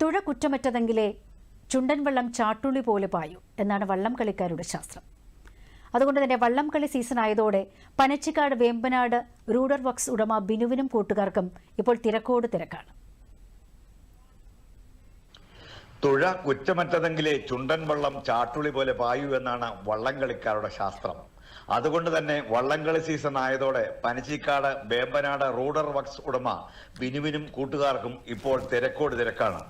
തുഴ കുറ്റമറ്റതെങ്കിലേ ചുണ്ടൻ വെള്ളം ചാട്ടുള്ളി പോലെ പായൂ എന്നാണ് വള്ളം കളിക്കാരുടെ ശാസ്ത്രം. അതുകൊണ്ട് തന്നെ വള്ളം കളി സീസൺ ആയതോടെ പനച്ചിക്കാട് വേമ്പനാട് റൂഡർ വക്സ് ഉടമ ബിനുവിനും കൂട്ടുകാർക്കും ഇപ്പോൾ തിരക്കോട് തിരക്കാണ്. തുഴ കുറ്റമറ്റതെങ്കിലേ ചുണ്ടൻ വള്ളം ചാട്ടുളി പോലെ പായു എന്നാണ് വള്ളം കളിക്കാരുടെ ശാസ്ത്രം. അതുകൊണ്ട് തന്നെ വള്ളംകളി സീസൺ ആയതോടെ പനച്ചിക്കാട് വേമ്പനാട് റൂഡർ വക്സ് ഉടമ ബിനുവിനും കൂട്ടുകാർക്കും ഇപ്പോൾ തിരക്കോട് തിരക്കാണ്.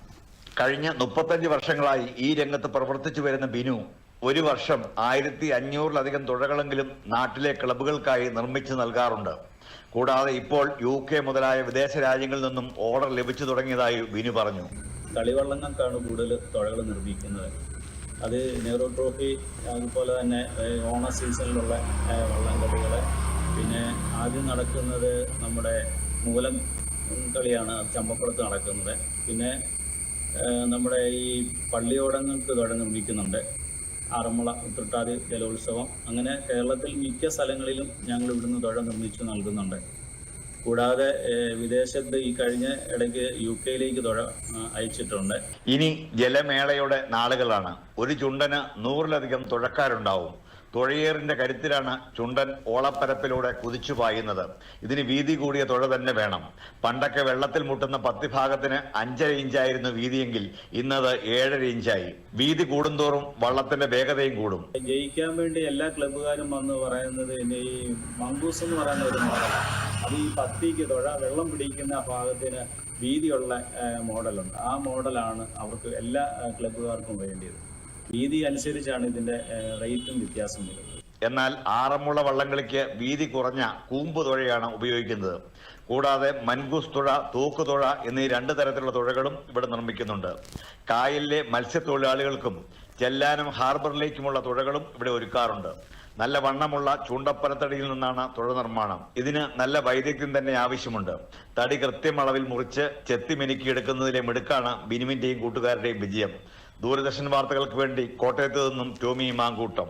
കഴിഞ്ഞ മുപ്പത്തഞ്ച് വർഷങ്ങളായി ഈ രംഗത്ത് പ്രവർത്തിച്ചു വരുന്ന ബിനു ഒരു വർഷം ആയിരത്തി അഞ്ഞൂറിലധികം തുഴകളെങ്കിലും നാട്ടിലെ ക്ലബുകൾക്കായി നിർമ്മിച്ചു നൽകാറുണ്ട്. കൂടാതെ ഇപ്പോൾ യു കെ മുതലായ വിദേശ രാജ്യങ്ങളിൽ നിന്നും ഓർഡർ ലഭിച്ചു തുടങ്ങിയതായി ബിനു പറഞ്ഞു. കളിവള്ളങ്ങൾക്കാണ് കൂടുതൽ തുഴകൾ നിർമ്മിക്കുന്നത്. അത് നെഹ്റു ട്രോഫി അതുപോലെ തന്നെ ഓണ സീസണിലുള്ള വള്ളംകളികൾ പിന്നെ ആദ്യം നടക്കുന്നത് നമ്മുടെ മൂലം കളിയാണ് ചമ്പക്കുളത്ത് നടക്കുന്നത്. പിന്നെ നമ്മുടെ ഈ പള്ളിയോടങ്ങൾക്ക് തുടങ്ങി നിർമ്മിക്കുന്നുണ്ട് ആറന്മുള ഉത്രട്ടാതി ജലോത്സവം. അങ്ങനെ കേരളത്തിൽ മിക്ക സ്ഥലങ്ങളിലും ഞങ്ങൾ ഇവിടുന്ന് തുഴ നിർമ്മിച്ചു നൽകുന്നുണ്ട്. കൂടാതെ വിദേശത്ത് ഈ കഴിഞ്ഞ ഇടയ്ക്ക് യു കെയിലേക്ക് തുഴ അയച്ചിട്ടുണ്ട്. ഇനി ജലമേളയുടെ നാളുകളാണ്. ഒരു ചുണ്ടന് നൂറിലധികം തുഴക്കാരുണ്ടാവും തുഴയേറിന്റെ കരുത്തിലാണ് ചുണ്ടൻ ഓളപ്പരപ്പിലൂടെ കുതിച്ചു പായുന്നത്. ഇതിന് വീതി കൂടിയ തുഴ തന്നെ വേണം. പണ്ടൊക്കെ വെള്ളത്തിൽ മുട്ടുന്ന പത്തിഭാഗത്തിന് അഞ്ചര ഇഞ്ചായിരുന്നു വീതിയെങ്കിൽ ഇന്നത് ഏഴര ഇഞ്ചായി. വീതി കൂടുന്തോറും വള്ളത്തിന്റെ വേഗതയും കൂടും. ജയിക്കാൻ വേണ്ടി എല്ലാ ക്ലബ്ബുകാരും വന്ന് പറയുന്നത് ഈ മങ്കൂസ് എന്ന് പറയുന്ന ഒരു അത് ഈ പത്തിക്ക് തുഴ വെള്ളം പിടിക്കുന്ന ഭാഗത്തിന് വീതിയുള്ള മോഡലുണ്ട്. ആ മോഡലാണ് അവർക്ക് എല്ലാ ക്ലബ്ബുകാർക്കും വേണ്ടിയത്. വീതി അനുസരിച്ചാണ് ഇതിന്റെ റേറ്റും വ്യത്യാസം വരുന്നത്. എന്നാൽ ആറന്മുള വള്ളംകളിക്ക് വീതി കുറഞ്ഞ കൂമ്പ് തുഴയാണ് ഉപയോഗിക്കുന്നത്. കൂടാതെ മൻകൂസ് തുഴ തൂക്കുതുഴ എന്നീ രണ്ട് തരത്തിലുള്ള തുഴകളും ഇവിടെ നിർമ്മിക്കുന്നുണ്ട്. കായലിലെ മത്സ്യത്തൊഴിലാളികൾക്കും ചെല്ലാനം ഹാർബറിലേക്കുമുള്ള തുഴകളും ഇവിടെ ഒരുക്കാറുണ്ട്. നല്ല വണ്ണമുള്ള ചൂണ്ടപ്പനത്തടിയിൽ നിന്നാണ് തുഴ നിർമ്മാണം. ഇതിന് നല്ല വൈദഗ്ധ്യം തന്നെ ആവശ്യമുണ്ട്. തടി കൃത്യം അളവിൽ മുറിച്ച് ചെത്തി മിടുക്കാണ് ബിനുവിന്റെയും കൂട്ടുകാരുടെയും വിജയം. ദൂരദർശൻ വാർത്തകൾക്ക് വേണ്ടി കോട്ടയത്ത് നിന്നും ടോമി മാങ്കൂട്ടം.